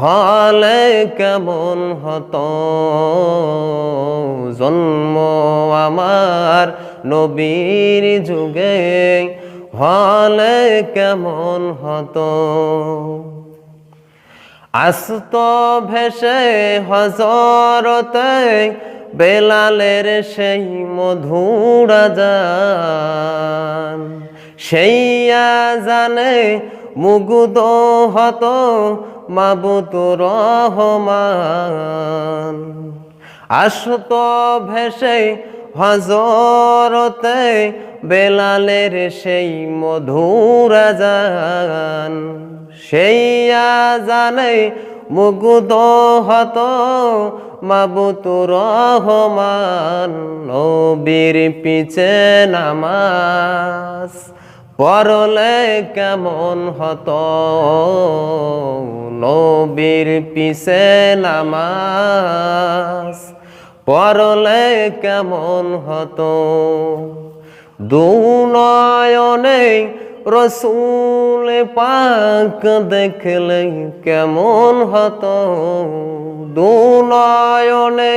হলে কেমন হতো? জন্ম আমার নবীর যুগে হলে কেমন হতো? আস্ত ভেসে হজরতে বেলালের সেই মধুরা যান সেইয়া জানে মুগুদ হত মাবুত রহমান। আস্ত ভেসে হজরতে বেলালের সেই মধুরা যান সেইয়া জানে মুগুদ হত মাবুত রহমান। নবীর পিছে নামাজ পরলে কেমন হতো? নবীর পিছে নামাজ পরলে কেমন হতো? দুনয়নে রসুল পাক দেখলে কেমন হতো? দুনয়নে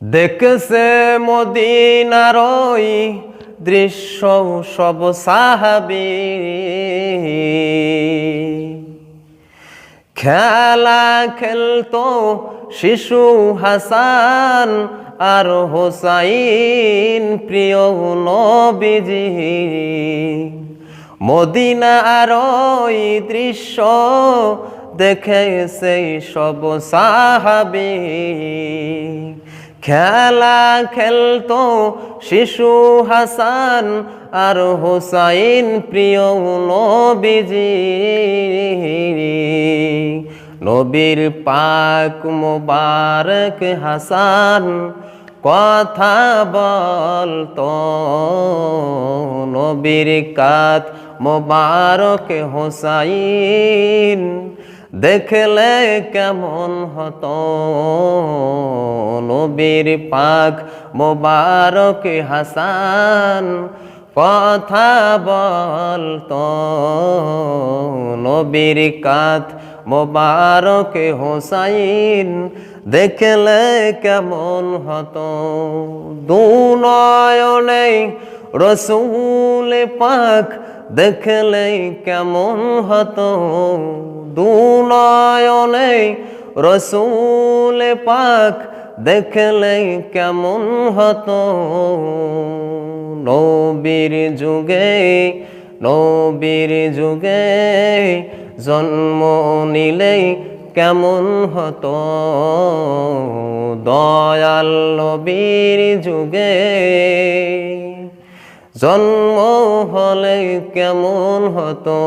দেখছে মদিনার ওই দৃশ্য সব সাহাবি। খেলা খেলতো শিশু হাসান আর হোসাইন, প্রিয় নবীজি। মদিনা আর ওই দৃশ্য দেখে সেই সব সাহাবি। খেলা খেলতো শিশু হাসান আর হোসাইন প্রিয় নবীজি। নবীর পাক মোবারক হাসান কথা বলতো। নবীর কাত মোবারক হোসাইন দেখলে কেমন হতো। নবীর পাক মোবারক হাসান, কথা বলতো নবীর কাত মোবারক হোসাইন, দেখলে কেমন হতো? দুনয়নে রসুল পাক, দেখলে কেমন হতো? দুনয়নে রসুল পাক দেখলে কেমন হতো? নবীর যুগে নবীর যুগে জন্ম নিলে কেমন হতো? দয়াল নবীর যুগে জন্ম হলে কেমন হতো?